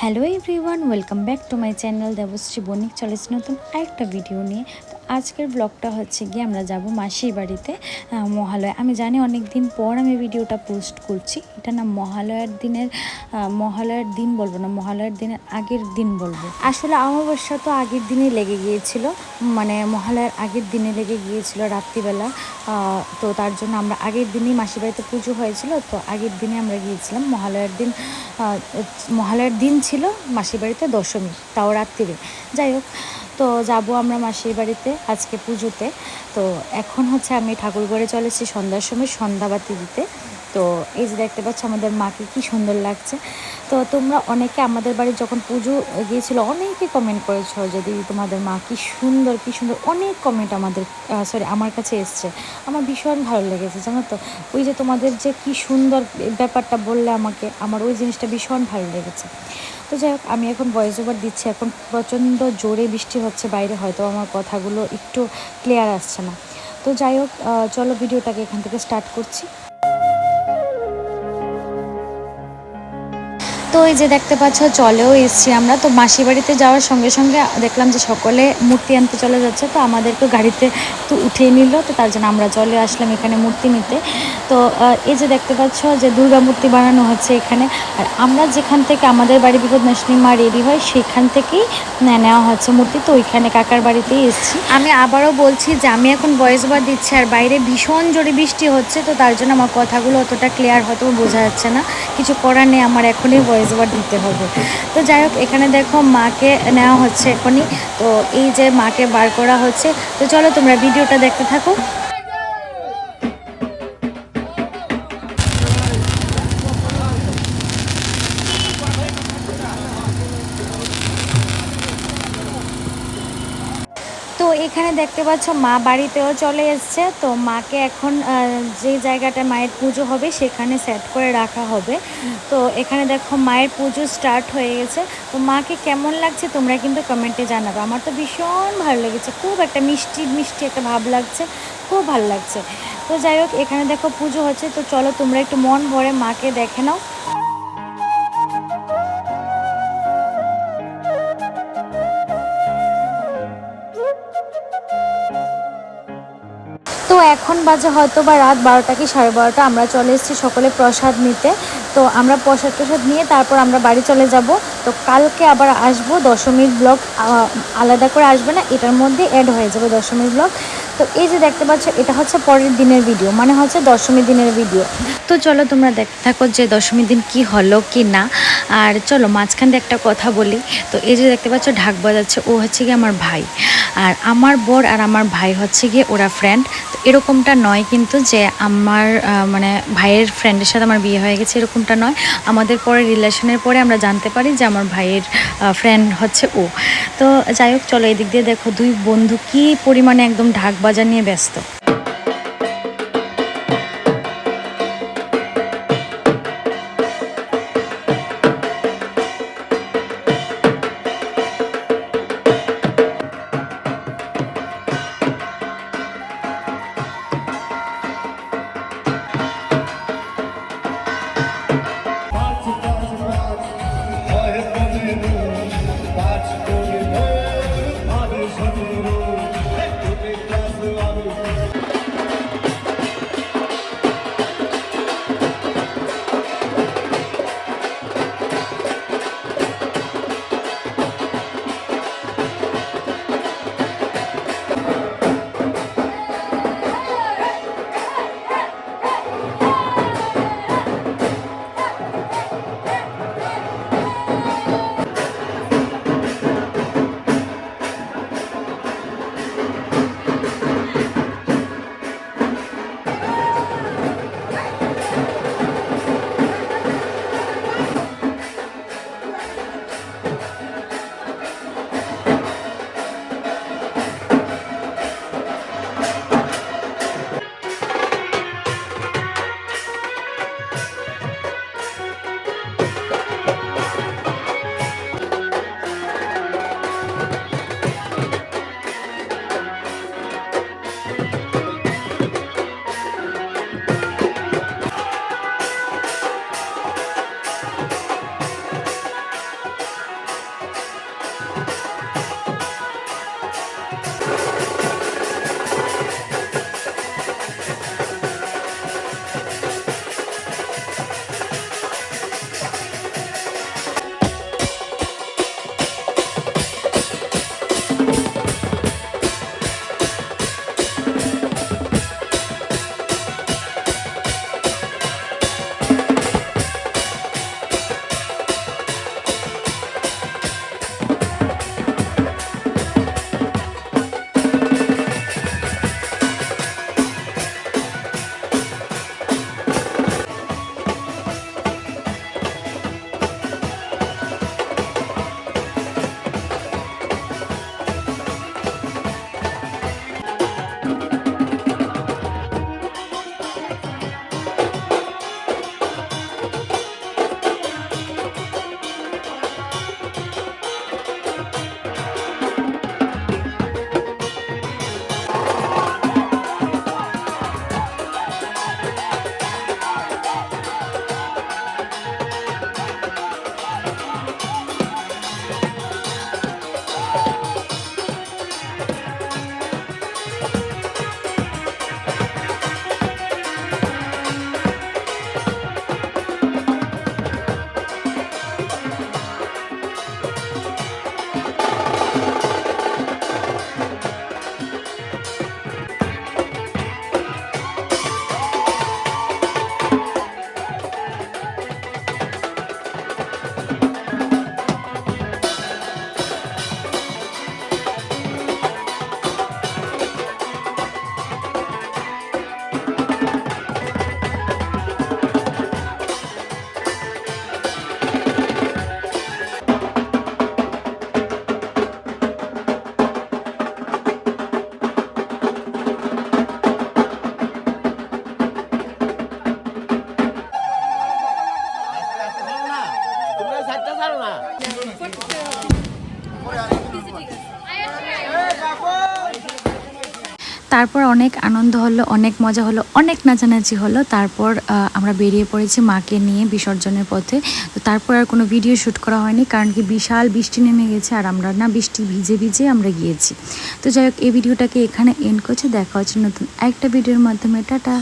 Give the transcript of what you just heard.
Hello everyone welcome back to my channel Debashree Banik চলেছে নতুন আরেকটা ভিডিও নিয়ে। তো আজকের ব্লগটা হচ্ছে গিয়ে আমরা যাব মাসির বাড়িতে মহালয়া। আমি জানি অনেক দিন পর আমি ভিডিওটা পোস্ট করছি। এটা না মহালয়ার দিনের মহালয়ার দিন বলব না, মহালয়ার দিনের আগের দিন বলব। আসলে অমাবস্যা তো আগের দিনে লেগে গিয়েছিল মানে মহালয়ার আগের দিনে লেগে গিয়েছিল রাত্রিবেলা। তো তার জন্য আমরা আগের দিনই মাসির বাড়িতে পুজো হয়েছিল, তো আগের দিনে আমরা গিয়েছিলাম মহালয়ার দিন মহালয়ার দিন ছিল মাসির বাড়িতে দশমী, তাও রাত্রিরে। যাই হোক, তো যাব আমরা মাসির বাড়িতে আজকে পুজোতে। তো এখন হচ্ছে আমি ঠাকুরঘরে চলেছি সন্ধ্যার সময় সন্ধ্যাবাতি দিতে। তো এই যে দেখতে পাচ্ছ আমাদের মাকে কি সুন্দর লাগছে। তো তোমরা অনেকে আমাদের বাড়ি যখন পুজো গিয়েছিল, অনেকে কমেন্ট করেছ যে, দিদি, তোমাদের মা কি সুন্দর কি সুন্দর। অনেক কমেন্ট আমাদের সরি আমার কাছে এসছে। আমার ভীষণ ভালো লেগেছে, জানো তো? ওই যে তোমাদের যে কি সুন্দর ব্যাপারটা বললে আমাকে, আমার ওই জিনিসটা ভীষণ ভালো লেগেছে। তো যাই হোক, আমি এখন ভয়েস ওভার দিচ্ছি। এখন প্রচণ্ড জোরে বৃষ্টি হচ্ছে, বাইরে হয়তো আমার কথাগুলো একটু ক্লিয়ার আসছে না। তো যাই হোক চলো ভিডিওটাকে এখান থেকে স্টার্ট করছি। তো এই যে দেখতে পাচ্ছ, চলেও এসছি আমরা। তো মাসি বাড়িতে যাওয়ার সঙ্গে সঙ্গে দেখলাম যে সকলে মূর্তি আনতে চলে যাচ্ছে। তো আমাদেরকে গাড়িতে তো উঠিয়ে নিল। তো তার জন্য আমরা চলে আসলাম এখানে মূর্তি নিতে। তো এই যে দেখতে পাচ্ছ যে দুর্গা মূর্তি বানানো হচ্ছে এখানে। আর আমরা যেখান থেকে আমাদের বাড়ি বিপদ নাসিনী মা রেডি হয়, সেখান থেকেই নেওয়া হচ্ছে মূর্তি। তো ওইখানে কাকার বাড়িতেই এসেছি। আমি আবারও বলছি যে আমি এখন ভয়েস ওভার দিচ্ছি, আর বাইরে ভীষণ জোরে বৃষ্টি হচ্ছে। তো তার জন্য আমার কথাগুলো অতটা ক্লিয়ার হয়তো বোঝা যাচ্ছে না। কিছু করার নেই, আমার এখনই ভয়েস ওভার দিতে হবে। তো যাই হোক, এখানে দেখো মাকে নেওয়া হচ্ছে এখনই। তো এই যে মাকে বার করা হচ্ছে, তো চলো তোমরা ভিডিওটা দেখতে থাকো। এখানে দেখতে পাচ্ছ, মা বাড়িতেও চলে এসছে। তো মাকে এখন যে জায়গাটা মায়ের পুজো হবে, সেখানে সেট করে রাখা হবে। তো এখানে দেখো, মায়ের পুজো স্টার্ট হয়ে গেছে। তো মাকে কেমন লাগছে, তোমরা কিন্তু কমেন্টে জানাবে। আমার তো ভীষণ ভালো লেগেছে। খুব একটা মিষ্টি মিষ্টি একটা ভাব লাগছে। খুব ভালো লাগছে। তো যাই হোক, এখানে দেখো পুজো হচ্ছে। তো চলো, তোমরা একটু মন ভরে মাকে দেখে নাও। তো এখন বাজে হয়তো বা রাত বারোটা কি সাড়ে বারোটা, আমরা চলে এসেছি সকলে প্রসাদ নিতে। তো আমরা প্রসাদ প্রসাদ নিয়ে তারপর আমরা বাড়ি চলে যাব। তো কালকে আবার আসব দশমীর ব্লগ আলাদা করে আসবে না, এটার মধ্যে অ্যাড হয়ে যাবে দশমীর ব্লগ। তো এই যে দেখতে পাচ্ছ, এটা হচ্ছে পরের দিনের ভিডিও মানে হচ্ছে দশমী দিনের ভিডিও তো চলো তোমরা দেখতে থাকো যে দশমীর দিন কি হলো কি না। আর চলো মাঝখান দিয়ে একটা কথা বলি। তো এই যে দেখতে পাচ্ছ, ঢাক বাজাচ্ছে, ও হচ্ছে গিয়ে আমার ভাই। আর আমার বর আর আমার ভাই হচ্ছে গিয়ে ওরা ফ্রেন্ড তো এরকমটা নয় কিন্তু যে আমার মানে ভাইয়ের ফ্রেন্ডের সাথে আমার বিয়ে হয়ে গেছে, এরকমটা নয়। আমাদের পরে রিলেশনের পরে আমরা জানতে পারি যে আমার ভাইয়ের ফ্রেন্ড হচ্ছে ও। তো যাই হোক, চলো এদিক দিয়ে দেখো, দুই বন্ধু কি পরিমাণে একদম ঢাক বাজা নিয়ে ব্যস্ত। তারপর অনেক আনন্দ হলো, অনেক মজা হলো, অনেক নাচানাচি হলো। তারপর আমরা বেরিয়ে পড়েছি মাকে নিয়ে বিসর্জনের পথে। তো তারপর আর কোনো ভিডিও শ্যুট করা হয়নি, কারণ কি বিশাল বৃষ্টি নেমে গেছে আর আমরা না বৃষ্টি ভিজে ভিজে আমরা গিয়েছি। তো যাই হোক, এই ভিডিওটাকে এখানে এন্ড করছে। দেখা হচ্ছে নতুন একটা ভিডিওর মাধ্যমে। টাটা!